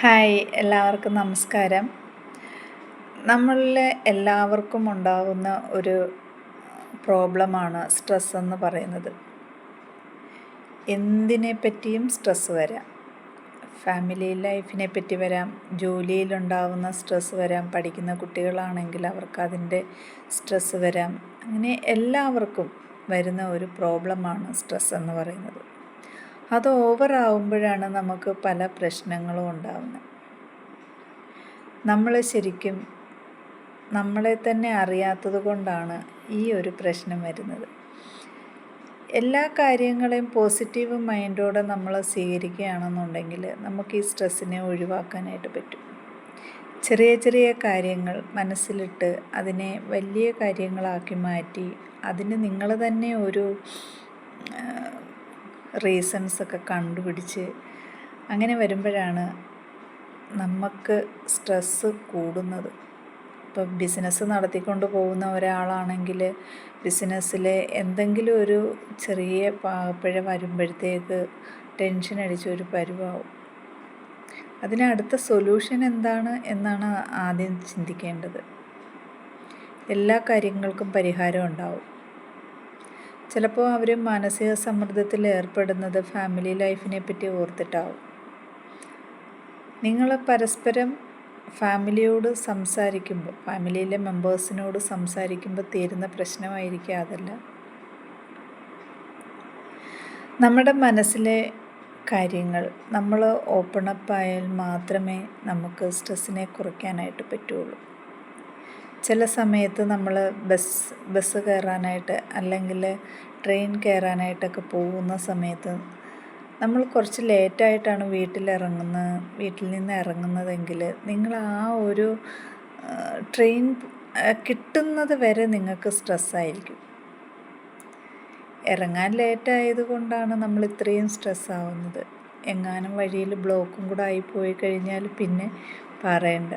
Hi എല്ലാവർക്കും നമസ്കാരം. നമ്മളിൽ എല്ലാവർക്കും ഉണ്ടാകുന്ന ഒരു പ്രോബ്ലമാണ് സ്ട്രെസ് എന്ന് പറയുന്നത്. എന്തിനെ പറ്റിയും സ്ട്രെസ് വരാം. ഫാമിലി ലൈഫിനെ പറ്റി വരാം ജോലിയിലുണ്ടാകുന്ന സ്ട്രെസ് വരാം പഠിക്കുന്ന കുട്ടികളാണെങ്കിൽ അവർക്ക് അതിന്റെ സ്ട്രെസ് വരാം. അങ്ങനെ എല്ലാവർക്കും വരുന്ന ഒരു പ്രോബ്ലമാണ് സ്ട്രെസ് എന്ന് പറയുന്നത്. അത് ഓവറാവുമ്പോഴാണ് നമുക്ക് പല പ്രശ്നങ്ങളും ഉണ്ടാവുന്നത്. നമ്മൾ ശരിക്കും നമ്മളെ തന്നെ അറിയാത്തത് കൊണ്ടാണ് ഈ ഒരു പ്രശ്നം വരുന്നത്. എല്ലാ കാര്യങ്ങളെയും പോസിറ്റീവ് മൈൻഡോടെ നമ്മൾ സ്വീകരിക്കുകയാണെന്നുണ്ടെങ്കിൽ നമുക്ക് ഈ സ്ട്രെസ്സിനെ ഒഴിവാക്കാനായിട്ട് പറ്റും. ചെറിയ ചെറിയ കാര്യങ്ങൾ മനസ്സിലിട്ട് അതിനെ വലിയ കാര്യങ്ങളാക്കി മാറ്റി അതിന് നിങ്ങൾ തന്നെ ഒരു റീസൺസൊക്കെ കണ്ടുപിടിച്ച് അങ്ങനെ വരുമ്പോഴാണ് നമുക്ക് സ്ട്രെസ്സ് കൂടുന്നത്. ഇപ്പോൾ ബിസിനസ് നടത്തിക്കൊണ്ട് പോകുന്ന ഒരാളാണെങ്കിൽ ബിസിനസ്സിലെ എന്തെങ്കിലും ഒരു ചെറിയ പാകപ്പിഴ വരുമ്പോഴത്തേക്ക് ടെൻഷൻ അടിച്ച ഒരു പരുവാവും. അതിനടുത്ത സൊല്യൂഷൻ എന്താണ് എന്നാണ് ആദ്യം ചിന്തിക്കേണ്ടത്. എല്ലാ കാര്യങ്ങൾക്കും പരിഹാരം ഉണ്ടാവും. ചിലപ്പോൾ അവർ മാനസിക സമ്മർദ്ദത്തിൽ ഏർപ്പെടുന്നത് ഫാമിലി ലൈഫിനെ പറ്റി ഓർത്തിട്ടാവും. നിങ്ങൾ പരസ്പരം ഫാമിലിയോട് സംസാരിക്കുമ്പോൾ ഫാമിലിയിലെ മെമ്പേഴ്സിനോട് സംസാരിക്കുമ്പോൾ തീരുന്ന പ്രശ്നമായിരിക്കും അതല്ല. നമ്മുടെ മനസ്സിലെ കാര്യങ്ങൾ നമ്മൾ ഓപ്പണപ്പായാൽ മാത്രമേ നമുക്ക് സ്ട്രെസ്സിനെ കുറയ്ക്കാനായിട്ട് പറ്റുള്ളൂ. ചില സമയത്ത് നമ്മൾ ബസ് ബസ് കയറാനായിട്ട് അല്ലെങ്കിൽ ട്രെയിൻ കയറാനായിട്ടൊക്കെ പോകുന്ന സമയത്ത് നമ്മൾ കുറച്ച് ലേറ്റായിട്ടാണ് വീട്ടിലിറങ്ങുന്നത് വീട്ടിൽ നിന്ന് ഇറങ്ങുന്നതെങ്കിൽ നിങ്ങൾ ആ ഒരു ട്രെയിൻ കിട്ടുന്നത് വരെ നിങ്ങൾക്ക് സ്ട്രെസ്സായിരിക്കും. ഇറങ്ങാൻ ലേറ്റായത് കൊണ്ടാണ് നമ്മൾ ഇത്രയും സ്ട്രെസ്സാവുന്നത്. എങ്ങാനും വഴിയിൽ ബ്ലോക്കും കൂടെ ആയിപ്പോയി കഴിഞ്ഞാൽ പിന്നെ പറയണ്ട.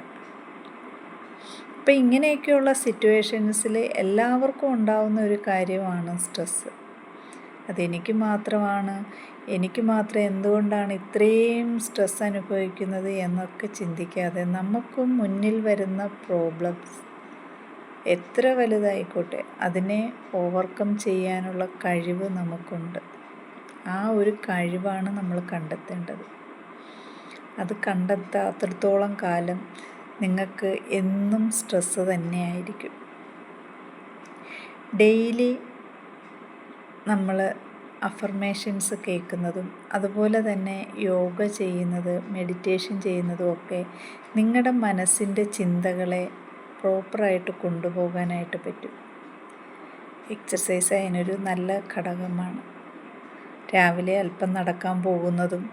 അപ്പം ഇങ്ങനെയൊക്കെയുള്ള സിറ്റുവേഷൻസിൽ എല്ലാവർക്കും ഉണ്ടാവുന്ന ഒരു കാര്യമാണ് സ്ട്രെസ്സ്. അതെനിക്ക് മാത്രമാണ് എനിക്ക് മാത്രം എന്തുകൊണ്ടാണ് ഇത്രയും സ്ട്രെസ് അനുഭവിക്കുന്നത് എന്നൊക്കെ ചിന്തിക്കാതെ നമുക്കും മുന്നിൽ വരുന്ന പ്രോബ്ലംസ് എത്ര വലുതായിക്കോട്ടെ അതിനെ ഓവർകം ചെയ്യാനുള്ള കഴിവ് നമുക്കുണ്ട്. ആ ഒരു കഴിവാണ് നമ്മൾ കണ്ടെത്തേണ്ടത്. അത് കണ്ടെത്താത്തിടത്തോളം കാലം നിങ്ങൾക്ക് എന്നും സ്ട്രെസ്സ് തന്നെയായിരിക്കും. ഡെയിലി നമ്മൾ അഫർമേഷൻസ് കേൾക്കുന്നതും അതുപോലെ തന്നെ യോഗ ചെയ്യുന്നത് മെഡിറ്റേഷൻ ചെയ്യുന്നതും ഒക്കെ നിങ്ങളുടെ മനസ്സിന്റെ ചിന്തകളെ പ്രോപ്പറായിട്ട് കൊണ്ടുപോകാനായിട്ട് പറ്റും. എക്സസൈസ് അതിനൊരു നല്ല ഘടകമാണ്. രാവിലെ അല്പം നടക്കാൻ പോകുന്നതും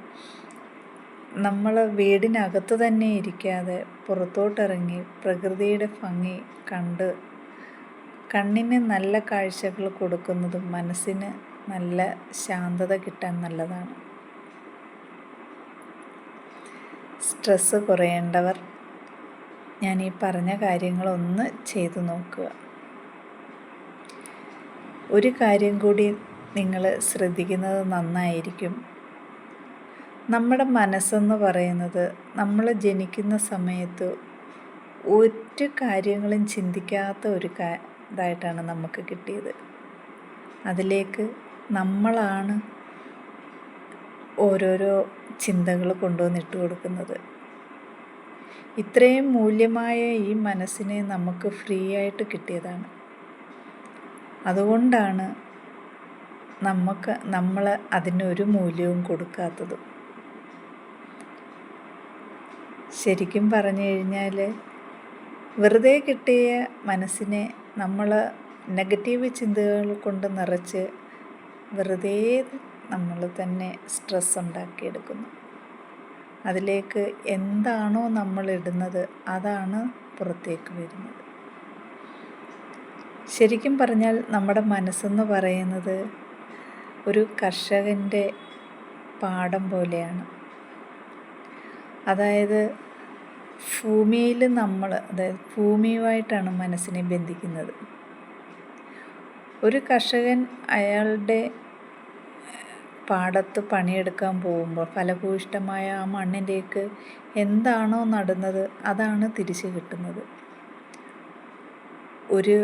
നമ്മൾ വീടിനകത്ത് തന്നെ ഇരിക്കാതെ പുറത്തോട്ടിറങ്ങി പ്രകൃതിയുടെ ഭംഗി കണ്ട് കണ്ണിന് നല്ല കാഴ്ചകൾ കൊടുക്കുന്നതും മനസ്സിന് നല്ല ശാന്തത കിട്ടാൻ നല്ലതാണ്. സ്ട്രെസ്സ് കുറയേണ്ടവർ ഞാൻ ഈ പറഞ്ഞ കാര്യങ്ങളൊന്ന് ചെയ്തു നോക്കുക. ഒരു കാര്യം കൂടി നിങ്ങൾ ശ്രദ്ധിക്കുന്നത് നന്നായിരിക്കും. നമ്മുടെ മനസ്സെന്ന് പറയുന്നത് നമ്മൾ ജനിക്കുന്ന സമയത്ത് ഒരു കാര്യങ്ങളും ചിന്തിക്കാത്ത ഒരു ഇതായിട്ടാണ് നമുക്ക് കിട്ടിയത്. അതിലേക്ക് നമ്മളാണ് ഓരോരോ ചിന്തകൾ കൊണ്ടുവന്നിട്ട് കൊടുക്കുന്നത്. ഇത്രയും മൂല്യമായ ഈ മനസ്സിനെ നമുക്ക് ഫ്രീ ആയിട്ട് കിട്ടിയതാണ്. അതുകൊണ്ടാണ് നമുക്ക് നമ്മൾ അതിനൊരു മൂല്യവും കൊടുക്കാത്തതും. ശരിക്കും പറഞ്ഞു കഴിഞ്ഞാൽ വെറുതെ കിട്ടിയ മനസ്സിനെ നമ്മൾ നെഗറ്റീവ് ചിന്തകൾ കൊണ്ട് നിറച്ച് വെറുതെ നമ്മൾ തന്നെ സ്ട്രെസ് ഉണ്ടാക്കിയെടുക്കുന്നു. അതിലേക്ക് എന്താണോ നമ്മൾ ഇടുന്നത് അതാണ് പുറത്തേക്ക് വരുന്നത്. ശരിക്കും പറഞ്ഞാൽ നമ്മുടെ മനസ്സെന്ന് പറയുന്നത് ഒരു കർഷകന്റെ പാടം പോലെയാണ്. അതായത് ഭൂമിയിൽ നമ്മൾ അതായത് ഭൂമിയുമായിട്ടാണ് മനസ്സിനെ ബന്ധിക്കുന്നത്. ഒരു കർഷകൻ അയാളുടെ പാടത്ത് പണിയെടുക്കാൻ പോകുമ്പോൾ ഫലഭൂയിഷ്ടമായ ആ മണ്ണിലേക്ക് എന്താണോ നടുന്നത് അതാണ് തിരിച്ച് കിട്ടുന്നത്. ഒരു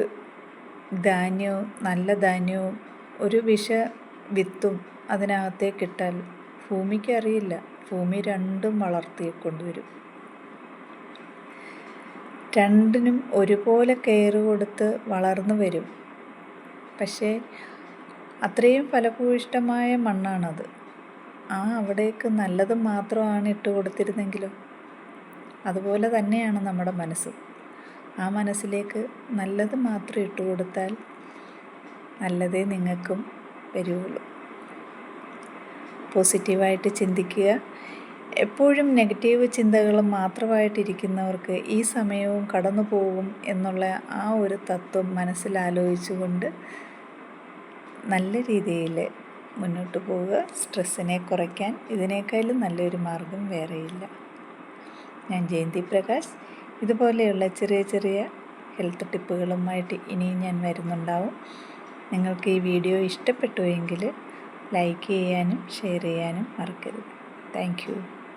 ധാന്യവും നല്ല ധാന്യവും ഒരു വിഷ വിത്തും അതിനകത്തേക്ക് ഇട്ടാൽ ഭൂമിക്ക് അറിയില്ല. ഭൂമി രണ്ടും വളർത്തി കൊണ്ടുവരും രണ്ടിനും ഒരുപോലെ കെയർ കൊടുത്ത് വളർന്നു വരും. പക്ഷേ അത്രയും ഫലഭൂയിഷ്ടമായ മണ്ണാണത്. ആ അവിടേക്ക് നല്ലത് മാത്രമാണ് ഇട്ട് കൊടുത്തിരുന്നെങ്കിലും. അതുപോലെ തന്നെയാണ് നമ്മുടെ മനസ്സ്. ആ മനസ്സിലേക്ക് നല്ലത് മാത്രം ഇട്ട് കൊടുത്താൽ നല്ലതേ നിങ്ങൾക്കും വരുള്ളൂ പോസിറ്റീവായിട്ട് ചിന്തിക്കുക. എപ്പോഴും നെഗറ്റീവ് ചിന്തകൾ മാത്രമായിട്ടിരിക്കുന്നവർക്ക് ഈ സമയവും കടന്നു പോകും എന്നുള്ള ആ ഒരു തത്വം മനസ്സിലാലോചിച്ചുകൊണ്ട് നല്ല രീതിയിൽ മുന്നോട്ട് പോവുക. സ്ട്രെസ്സിനെ കുറയ്ക്കാൻ ഇതിനേക്കാളും നല്ലൊരു മാർഗം വേറെയില്ല. ഞാൻ ജയന്തി പ്രകാശ്. ഇതുപോലെയുള്ള ചെറിയ ചെറിയ ഹെൽത്ത് ടിപ്പുകളുമായിട്ട് ഇനിയും ഞാൻ വരുന്നുണ്ടാവും. നിങ്ങൾക്ക് ഈ വീഡിയോ ഇഷ്ടപ്പെട്ടുവെങ്കിൽ ലൈക്ക് ചെയ്യാനും ഷെയർ ചെയ്യാനും മറക്കരുത്. താങ്ക്